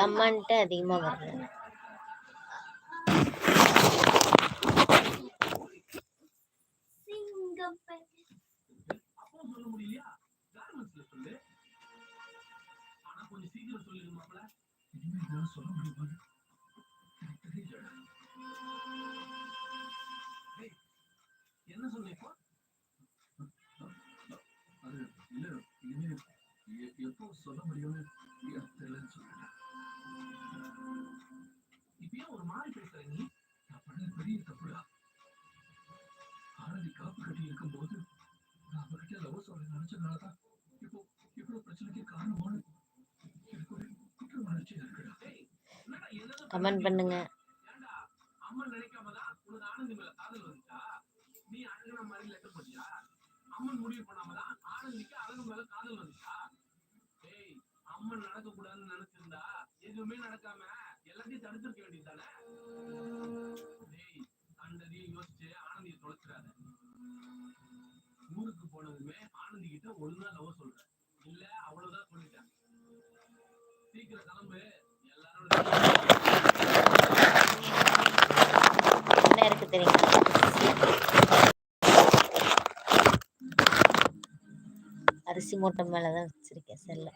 Comment அதிகமாக வருது என்ன சொன்ன அது இல்ல இனிமே எப்போ சொல்ல முடியும்னு தெரியலன்னு இப்போ இவ்வளவு பிரச்சனைக்கு காரணமான எனக்கு ஒரு குற்ற இருக்குடா கமெண்ட் பண்ணுங்க. அம்மா நினைக்காம தான் உனக்கு ஆனந்தி மேல காதல் வந்துச்சா? நீ அழகுன மாதிரி லெட்டர் போட்டியா? அம்மன் முடிவு பண்ணாம தான் ஆனந்திக்கு அழகு மேல காதல் வந்துச்சா? ஏய் அம்மன் நடக்க ஒழுங்கா லவ் சொல்றேன். இல்ல அவ்வளவுதான் சொல்லிட்டேன். சீக்கிரம் கிளம்பு. எல்லாரோட என்ன இருக்கு தெரியுமா? அரிசி மூட்டை மேலதான் வச்சிருக்கேன் செல்ல.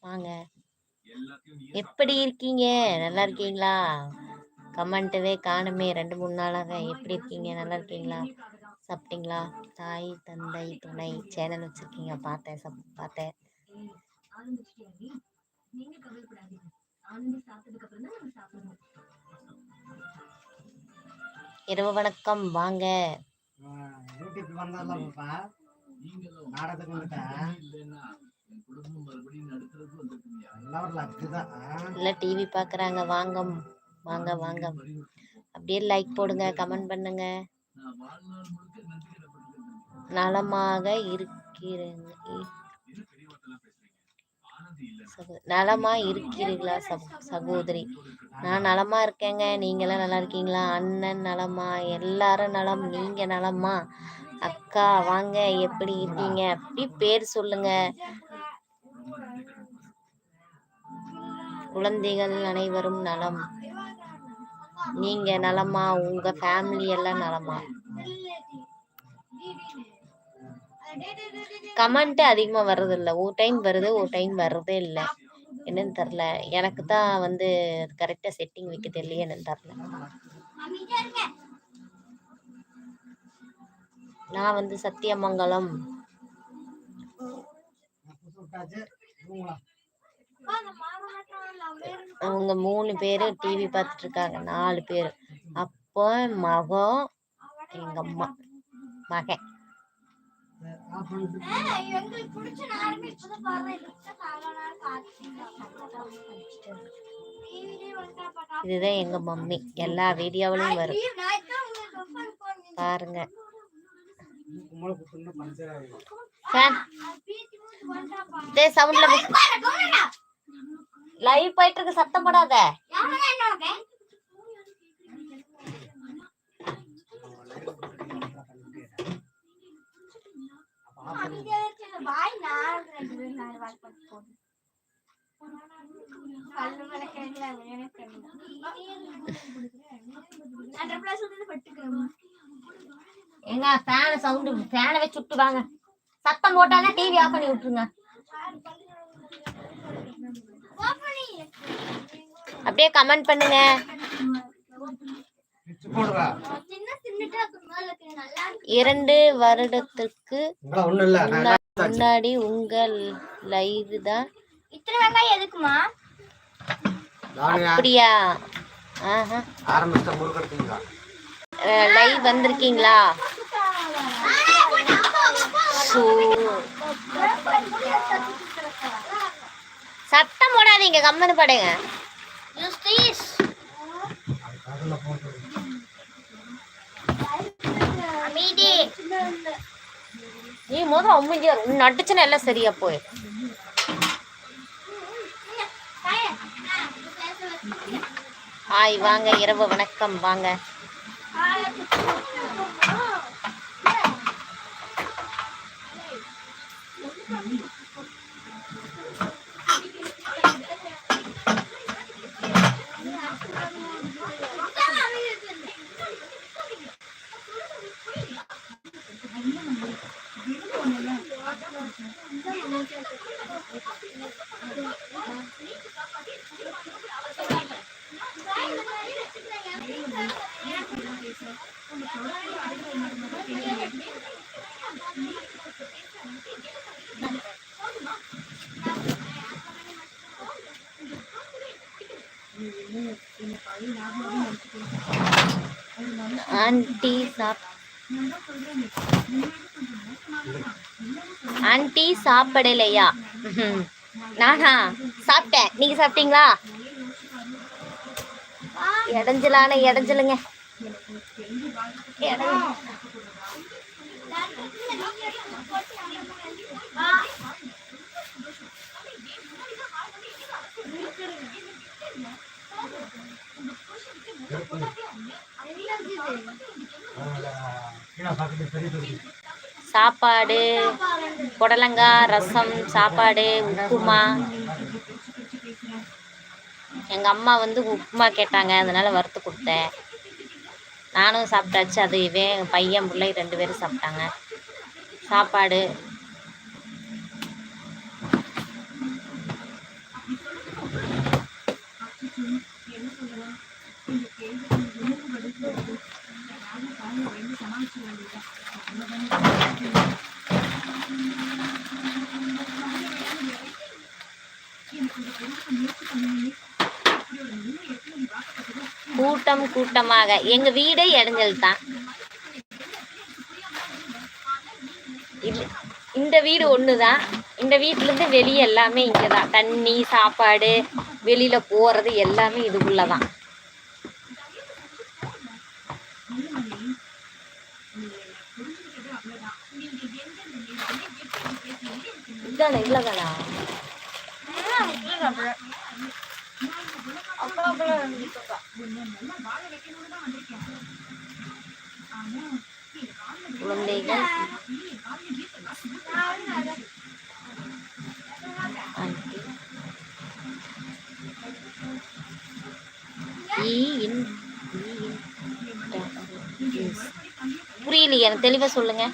வாங்க. எப்படி இருக்கீங்க? நல்லா இருக்கீங்களா? கமெண்ட்டவே காணுமே. ரெண்டு மூணு நாளாக எப்படி இருக்கீங்க? நல்லா இருக்கீங்களா? சாப்பிட்டீங்களா? தாய் தந்தை துணை சேனல் வச்சிருக்கீங்க. பார்த்தேன் சப் பார்த்தேன். இரவு வணக்கம். வாங்க. இல்லை டிவி பார்க்குறாங்க. வாங்க. வாங்க வாங்க. அப்படியே லைக் போடுங்க கமெண்ட் பண்ணுங்க. நலமாக இருக்கிறேங்க நலமா இருக்கிறீர்களா சகோ- சகோதரி? நான் நலமா இருக்கேங்க. நீங்களாம் நல்லா இருக்கீங்களா? அண்ணன் நலமா? எல்லாரும் நலம். நீங்க நலமா? அக்கா வாங்க. எப்படி இருக்கீங்க? அப்படி பேர் சொல்லுங்க. குழந்தைகள் அனைவரும் நலம். நீங்க நலமா உங்க ஃபேமிலி எல்லாம் நலமா? கமெண்ட் அதிகமா வர்றது இல்ல ஒரு டைம் வருது ஒரு டைம் வர்றதே இல்ல. என்னன்னு தெரில எனக்கு தான் வந்து கரெக்டா செட்டிங் வைக்க தெரியல என்னன்னு தெரில நான் வந்து சத்தியமங்கலம். அவங்க மூணு பேரு டிவி பார்த்துட்டு இருக்காங்க நாலு பேர். அப்போ மகம் எங்க அம்மா மகன் இதுதான் எங்க மம்மி. எல்லா வீடியோவிலையும் வரும். பாருங்க. சவுண்ட்ல லைவ் போயிட்டு இருக்கு சத்தம் போடாத. எங்க ஃபேன் சவுண்ட் ஃபேனை சுட்டு வாங்க சத்தம் போட்டாலே டிவி ஆஃப் பண்ணி விட்டுருங்க. அப்படியே கமெண்ட் பண்ணுங்க. இரண்டு வருடத்துக்கு முன்னாடி உங்கள் லைவ் தான். இத்தனை வெங்காயம் எதுக்குமா? நானே அப்படியா? லைவ் வந்திருக்கீங்களா? சோ. சத்தம் போடாதீங்க கம்மனு படுங்க. அமைதி. நீ முத அம்மிஞ்சா நட்டுச்சுன்னா எல்லாம் சரியா போயிடும் ஹாய் வாங்க இரவு வணக்கம் வாங்க. சாப்பிடலையா? நானா சாப்பிட்டேன். நீங்க சாப்பிட்டீங்களா? இடைஞ்சலான இடைஞ்சலுங்க. பெரிய சாப்பாடு புடலங்காய் ரசம் சாப்பாடு உப்புமா. எங்கள் அம்மா வந்து உப்புமா கேட்டாங்க அதனால் வறுத்து கொடுத்தேன். நானும் சாப்பிட்டாச்சு அது இவன் என் பையன் பிள்ளை ரெண்டு பேரும் சாப்பிட்டாங்க. சாப்பாடு கூட்டம் கூட்டமாக. எங்கள் வீடே இடைஞ்சல் தான். இது இந்த வீடு ஒன்று தான் இந்த வீட்டிலேருந்து வெளியே எல்லாமே இங்கே தான் தண்ணி சாப்பாடு வெளியில் போகிறது எல்லாமே இதுக்குள்ளே தான் இதானே குழந்தைகள். ஆண்டி. ஈ புரியலையே எனக்கு தெளிவாக சொல்லுங்க.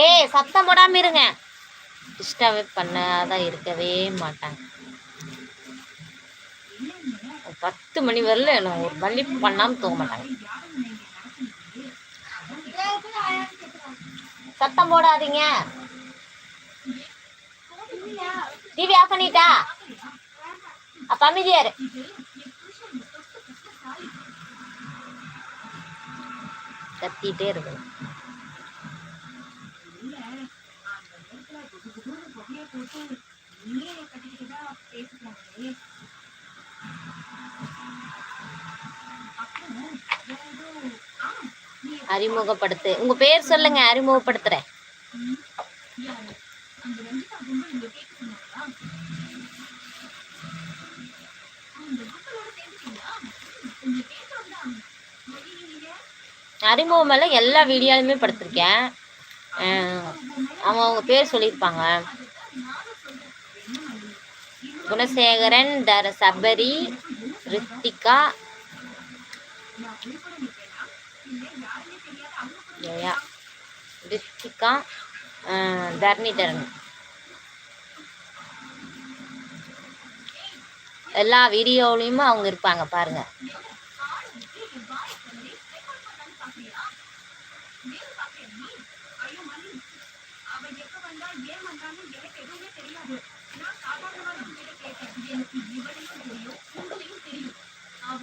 ஏய் சத்தம் போடாம இருங்க. டிஸ்டர்பே பண்ணாதான் இருக்கவே மாட்டாங்க. ஒரு பத்து மணி வரல நான் ஒரு வள்ளி பண்ணாம தூங்க மாட்டாங்க. சத்தம் போடாதீங்க. டிவி ஆஃப் பண்ணிட்டா? அப்ப அமைதியாரு கத்திட்டே அறிமுகப்படுத்து. உங்க பேர் சொல்லுங்க அறிமுகப்படுத்துறேன். அறிமுகம் எல்லாம் எல்லா வீடியோலையுமே படுத்திருக்கேன். அவங்க அவங்க பேர் சொல்லியிருப்பாங்க. குணசேகரன் தர சபரி ரித்திகா ஜெயா ரித்திகா அஹ் தரணிதரன். எல்லா வீடியோலையும் அவங்க இருப்பாங்க பாருங்கள்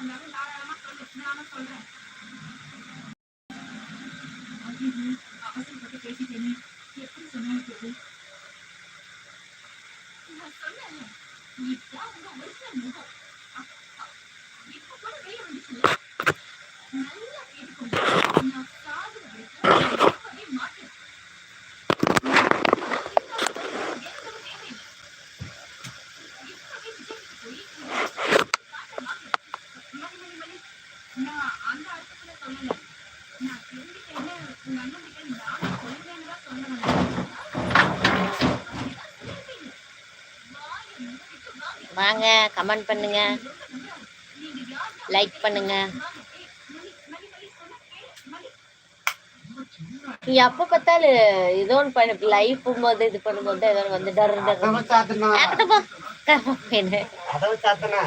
I'm not allowed. வாங்க கமெண்ட் பண்ணுங்க. லைக் பண்ணுங்க. நீ அப்ப பார்த்தாலும் ஏதோ ஒன்று பண்ண. லைவ் போகும்போது இது பண்ணும்போது ஏதோ வந்து டர் டர் கதவை சாத்துனா ஆக்கட்டப்பா என்ன கதவை சாத்துனா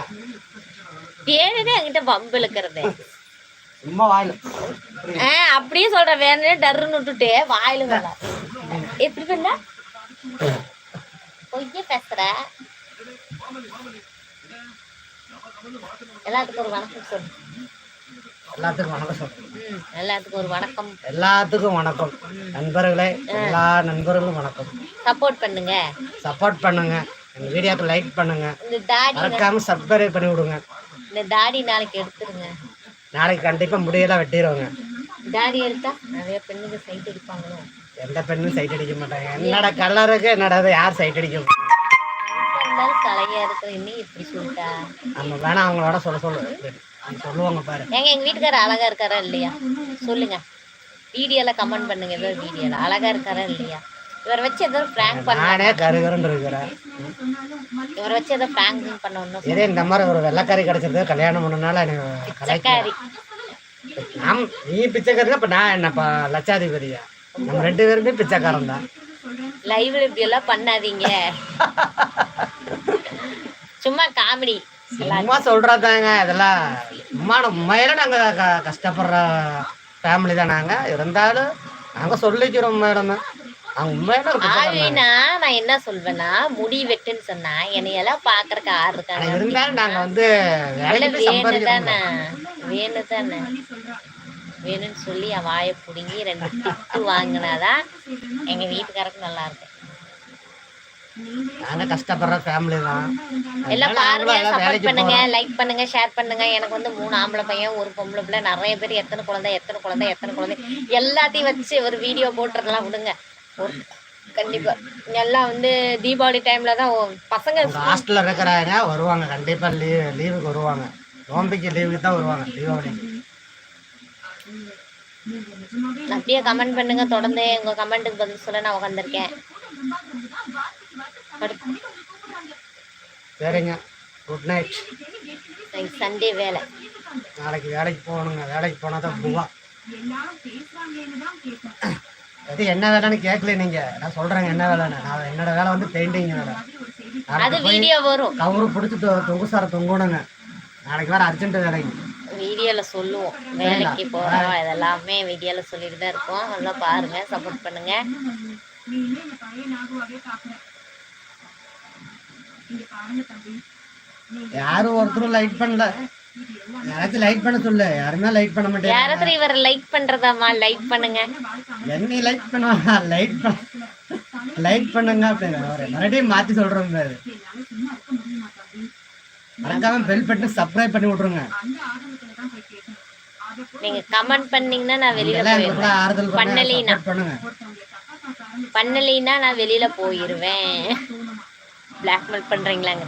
வேணுனே என்கிட்ட பம்பு இழுக்கிறது. சும்மா வாயில. ஆ அப்படியே சொல்ற வேணுனே டர்ன்னு விட்டுட்டு வாயில வேலை எப்படி பண்ண? பொய்ய பேசுற. எல்லாத்துக்கும் ஒரு வணக்கம் சொல்லு. எல்லாத்துக்கும் வணக்கம் சொல்றேன் எல்லாத்துக்கும் ஒரு வணக்கம். எல்லாத்துக்கும் வணக்கம். நண்பர்களே எல்லா நண்பர்களும் வணக்கம். சப்போர்ட் பண்ணுங்க. சப்போர்ட் பண்ணுங்க. எங்க வீடியோக்கு லைக் பண்ணுங்க. இந்த தாடி மறக்காம சப்ஸ்கிரைப் பண்ணி விடுங்க இந்த தாடி நாளைக்கு எடுத்துருங்க. நாளைக்கு கண்டிப்பா முடியெல்லாம் வெட்டிடுவாங்க தாடி எடுத்தா நிறைய பெண்ணுங்க சைட் அடிப்பாங்களோ? எந்த பெண்ணும் சைட் அடிக்க மாட்டாங்க. என்னடா கலருக்கு என்னடா யார் சைட் அடிக்க இப்ப இருந்தாலும் தலையா இருக்கிற இன்னும் இப்படி சொல்லிட்டா? நம்ம வேணா அவங்களோட சொல்ல சொல்லு. சொல்லுவாங்க பாரு. ஏங்க எங்க வீட்டுக்காரர் அழகா இருக்காரா இல்லையா? சொல்லுங்க. வீடியோல கமெண்ட் பண்ணுங்க ஏதோ வீடியோல. அழகா இருக்காரா இல்லையா? இவரை வச்சு ஏதோ பிராங்க் பண்ண நானே கருகருன்னு இருக்கிறேன். இவரை வச்சு ஏதோ பிராங்க் பண்ணணும் இதே இந்த மாதிரி ஒரு வெள்ளைக்காரி கிடைச்சது கல்யாணம் பண்ணனால எனக்கு கலாய்க்க சக்காரி நாம் நீ பிச்சைக்காரங்க இப்ப நான் என்னப்பா லட்சாதிபதியா? நம்ம ரெண்டு பேருமே பிச்சைக்காரன் தான். லைவ்ல இப்படி எல்லாம் பண்ணாதீங்க. சும்மா காமெடி சும்மா சொல்றதாங்க இதெல்லாம் சும்மா உண்மையில நாங்க க- கஷ்டப்படுற ஃபேமிலி தான் நாங்க. இருந்தாலும் நாங்க சொல்லிக்கிறோம் மேடம். ஆவினா நான் என்ன சொல்வேன்னா முடி வெட்டுன்னு சொன்னா என்னையெல்லாம் பாக்குறதுக்கு ஆறு ஆனா இருக்காங்க இருந்தாலும் நாங்க வந்து வேலைக்கு போய் வேணும் சம்பாதிக்கிறோம் தானே வேணும் தானே வேணும்னு சொல்லி என் வாயை பிடுங்கி ரெண்டு திட்டு வாங்கினாதான் எங்க வீட்டுக்காரருக்கு நல்லா இருக்கும். நாங்க கஷ்டப்படுற ஃபேமிலி தான். எல்லாம் பாருங்க சப்போர்ட் பண்ணுங்க லைக் பண்ணுங்க ஷேர் பண்ணுங்க. எனக்கு வந்து மூணு ஆம்பளை பையன் ஒரு பொம்பளை பிள்ளை நிறைய பேர் எத்தனை குழந்தை எத்தனை குழந்தை எத்தனை குழந்தை. எல்லாத்தையும் வச்சு ஒரு வீடியோ போட்டுறதெல்லாம் விடுங்க. கண்டிப்பா. எல்லாம் வந்து தீபாவளி டைம்ல தான் பசங்க ஹாஸ்டல்ல இருக்கிறாங்க வருவாங்க. கண்டிப்பா லீவ் லீவுக்கு வருவாங்க. நோம்பிக்கு லீவுக்கு தான் வருவாங்க தீபாவளிக்கு அப்படியே கமெண்ட் பண்ணுங்க. தொடர்ந்து உங்க கமெண்ட்டுக்கு பதில் சொல்ல நான் உட்காந்துருக்கேன் சரிங்க. குட் நைட் சண்டே வேலை. நாளைக்கு வேலைக்கு போகணுங்க. வேலைக்கு போனா தான் பூவா. அது என்ன வேலைன்னு கேட்கல நீங்க. நான் சொல்றேங்க என்ன வேலைன்னு. நான் என்னோட வேலை வந்து பெயிண்டிங் வேலை. அது வீடியோ வரும். கவுரு பிடிச்சிட்டு தொங்கு சார தொங்கணுங்க. நாளைக்கு வேற அர்ஜென்ட் வேலைங்க. வீடியோல சொல்லுவோம். வேலைக்கு போறோம் இதெல்லாமே வீடியோல சொல்லிட்டு தான் இருக்கோம். நல்லா பாருங்க சப்போர்ட் பண்ணுங்க. இங்க பாருங்க தம்பி. யாரும் ஒருத்தரும் லைக் பண்ணல. யாராச்சும் லைக் பண்ண சொல்லு. யாருமே லைக் பண்ண மாட்டேங்க யாராவது இவரை லைக் பண்றதாமா லைக் பண்ணுங்க. என்னை லைக் பண்ணுவா லைக் பண்ண லைக் பண்ணுங்க அப்படின்னு. மறுபடியும் மாத்தி முடியுமா தம்பி மறக்காம பெல் பட்டு சப்ஸ்கிரைப் பண்ணி அதை போய் நீங்க கமெண்ட் பண்ணீங்கன்னா நான் வெளியில போயிருவேன் பண்ணலைனா. பண்ணுங்க. பண்ணலைன்னா நான் வெளியில போயிருவேன். பிளாக்மெயில் பண்றீங்களாங்க.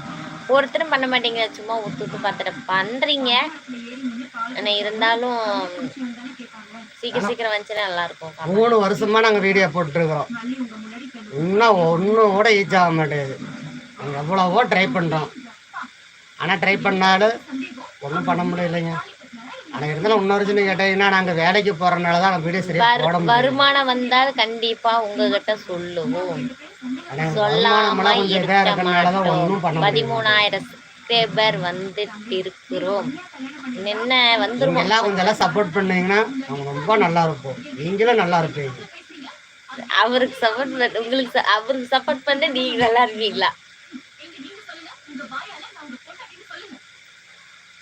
ஒருத்தரும் பண்ண மாட்டீங்க சும்மா ஒத்து ஒத்து பார்த்துட்டு பண்றீங்க. இதுல ஏறி நின்று கால் ஆனா இருந்தாலும் சீக்கிரம் சீக்கிரம் வந்துச்சுன்னா நல்லா இருக்கும் comment. மூணு வருஷமா நாங்க வீடியோ போட்டுருக்குறோம். இன்னும் ஒன்றும் கூட ஈச் ஆக மாட்டேங்குது. நாங்கள் எவ்வளவோ ட்ரை பண்ணுறோம் ஆனால் ட்ரை பண்ணாலும் ஒன்றும் பண்ண முடியலைங்க ஆனால் இருந்தாலும் இன்னொரு சின்ன கேட்டீங்கன்னா நாங்கள் வேலைக்கு போகிறனால தான் வீடியோ சரியாக வருமானம் வந்தால் கண்டிப்பா உங்ககிட்ட சொல்லுவோம். ஆனால் சொல்லாம கொஞ்சம் இருக்க மாட்டோம் பதிமூணாயிரம் சப்ஸ்கிரைபர் வந்துட்டு இருக்கிறோம் என்ன வந்துருவோம் கொஞ்சம் சப்போர்ட் பண்ணீங்கன்னா ரொம்ப நல்லா இருப்போம். நீங்களும் நல்லா இருப்பீங்க. அவருக்கு சப்போர்ட் உங்களுக்கு su- அவருக்கு சப்போர்ட் பண்ண நீங்க நல்லா இருப்பீங்களா?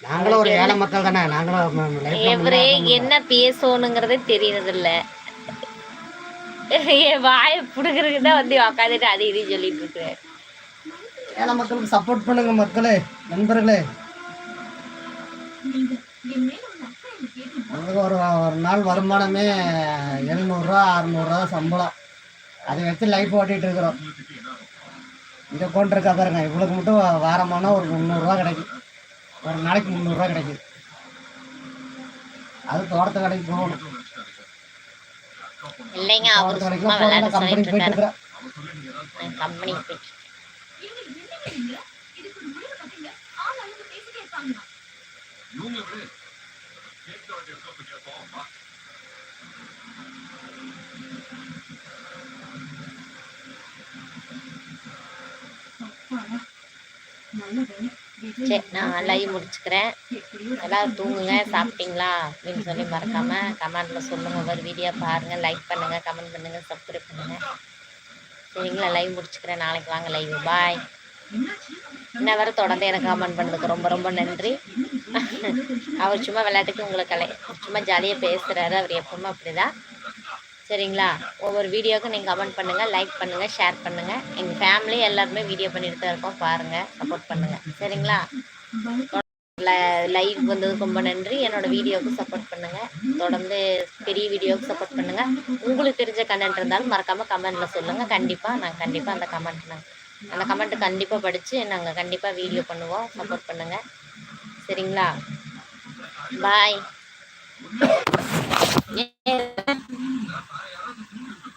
நாங்களும் ஒரு ஏழை மக்கள் தானே. நாங்களும் எவரே லைஃப்ல என்ன பேசணுங்கிறதே தெரியறது இல்ல என் வாயை புடுக்கிறதுக்கு தான் வந்து உக்காந்துட்டு அது இது சொல்லிட்டு இருக்கிறேன் ஏழை மக்களுக்கு சப்போர்ட் பண்ணுங்க மக்களே நண்பர்களே. ஒரு ஒரு நாள் வருமானமே எழுநூறுரூவா அறநூறுரூவா சம்பளம். அதை வச்சு லைஃப் ஓட்டிகிட்டு இருக்கிறோம். இங்கே கொண்டிருக்கா பாருங்க இவ்வளோக்கு மட்டும் வாரமானா ஒரு முந்நூறுரூவா கிடைக்கும். ஒரு நாளைக்கு முந்நூறுரூவா கிடைக்கும். அது தோட்டத்து கடைக்கு போகணும். இல்லைங்க அவர் சும்மா விளையாட சொல்லிட்டு இருக்காரு. கம்பெனிக்கு போயிட்டு இவங்க சரி நான் லைவ் முடிச்சுக்கிறேன். நல்லா தூங்குங்க சாப்பிட்டீங்களா அப்படின்னு சொல்லி மறக்காம கமெண்ட்ல சொல்லுங்க. ஒரு வீடியோ பாருங்க லைக் பண்ணுங்க கமெண்ட் பண்ணுங்க சப்ஸ்கிரைப் பண்ணுங்க. சரிங்களா லைவ் முடிச்சுக்கிறேன். நாளைக்கு வாங்க லைவ் பாய் என்னாச்சு இன்ன வரை தொடர்ந்து எனக்கு கமெண்ட் பண்ணதுக்கு ரொம்ப ரொம்ப நன்றி. அவர் சும்மா விளையாட்டுக்கு உங்களுக்கு கலை சும்மா ஜாலியாக பேசுகிறாரு அவர் எப்பவுமே அப்படிதான். சரிங்களா? ஒவ்வொரு வீடியோவுக்கும் நீங்கள் கமெண்ட் பண்ணுங்கள் லைக் பண்ணுங்கள் ஷேர் பண்ணுங்கள் எங்கள் ஃபேமிலி எல்லாருமே வீடியோ பண்ணிட்டு தான் இருக்கோம். பாருங்கள் சப்போர்ட் பண்ணுங்கள் சரிங்களா? லைவ் வந்ததுக்கு ரொம்ப நன்றி. என்னோட வீடியோவுக்கு சப்போர்ட் பண்ணுங்கள் தொடர்ந்து பெரிய வீடியோவுக்கு சப்போர்ட் பண்ணுங்கள் உங்களுக்கு தெரிஞ்ச கமெண்ட் இருந்தாலும் மறக்காமல் கமெண்ட்டில் சொல்லுங்கள் கண்டிப்பாக நான் கண்டிப்பாக அந்த கமெண்ட் நாங்கள் அந்த கமெண்ட் கண்டிப்பாக படித்து நாங்கள் கண்டிப்பாக வீடியோ பண்ணுவோம். சப்போர்ட் பண்ணுங்கள் சரிங்களா? பாய் Yeah.